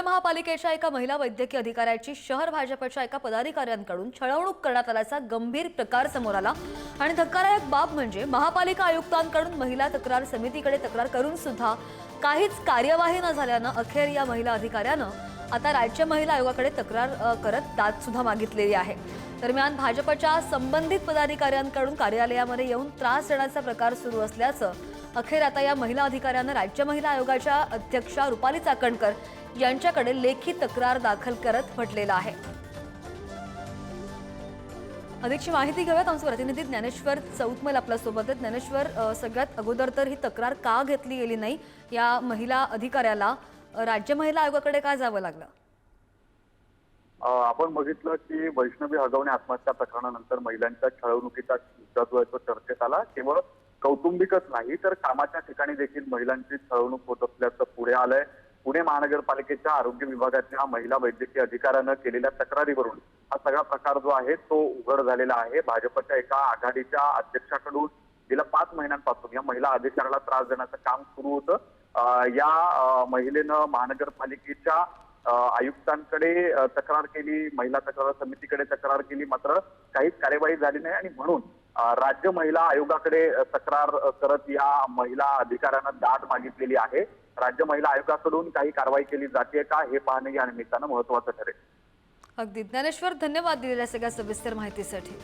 पुणे महापालिकेच्या एका महिला वैद्यकीय अधिकाऱ्याची शहर भाजपच्या एका पदाधिकाऱ्यांकडून छळवणूक करण्यात आल्याचा गंभीर प्रकार समोर आला. आणि धक्कादायक बाब म्हणजे महापालिका आयुक्तांकडून महिला तक्रार समितीकडे तक्रार करून सुद्धा काहीच कार्यवाही न झाल्यानं अखेर या महिला अधिकाऱ्यानं आता राज्य महिला आयोगाकडे तक्रार करत दाद सुद्धा मागितलेली आहे. दरम्यान भाजपच्या संबंधित पदाधिकाऱ्यांकडून कार्यालयामध्ये येऊन त्रास देण्याचा प्रकार सुरू असल्याचं अखेर आता या महिला अधिकाऱ्यानं राज्य महिला आयोगाच्या अध्यक्षा रुपाली चाकणकर यांच्याकडे लेखी तक्रार दाखल करत म्हटलेलं आहे. अधिकची माहिती घेऊयात आमचे प्रतिनिधी ज्ञानेश्वर चौतमल आपल्यासोबत आहेत. ज्ञानेश्वर सगळ्यात अगोदर तर ही तक्रार का घेतली गेली नाही? या महिला अधिकाऱ्याला राज्य महिला आयोगाकडे काय जावं लागलं? आपण बघितलं की वैष्णवी हगवणे आत्महत्या प्रकरणानंतर महिलांच्या छळवणुकीचा मुद्दा जो आहे तो चर्चेत आला. केवळ कौटुंबिकच नाही तर कामाच्या ठिकाणी देखील महिलांची छळवणूक होत असल्याचं पुढे आलंय. पुणे महानगरपालिकेच्या आरोग्य विभागाच्या महिला वैद्यकीय अधिकाऱ्यानं केलेल्या तक्रारीवरून हा सगळा प्रकार जो आहे तो उघड झालेला आहे. भाजपच्या एका आघाडीच्या अध्यक्षाकडून गेल्या पाच महिन्यांपासून या महिला अधिकाऱ्याला त्रास देण्याचं काम सुरू होतं. या महिलेनं महानगरपालिकेच्या आयुक्तांकडे तक्रार केली महिला तक्रार समितीकडे तक्रार केली मात्र काहीच कार्यवाही झाली नाही आणि म्हणून राज्य महिला आयोगाकडे तक्रार करत या महिला अधिकाऱ्यांना दाद मागितलेली आहे. राज्य महिला आयोगाकडून काही कारवाई केली जाते का हे पाहणे या निमित्तानं महत्वाचं ठरेल. अगदी. ज्ञानेश्वर धन्यवाद दिलेल्या सगळ्या सविस्तर माहितीसाठी.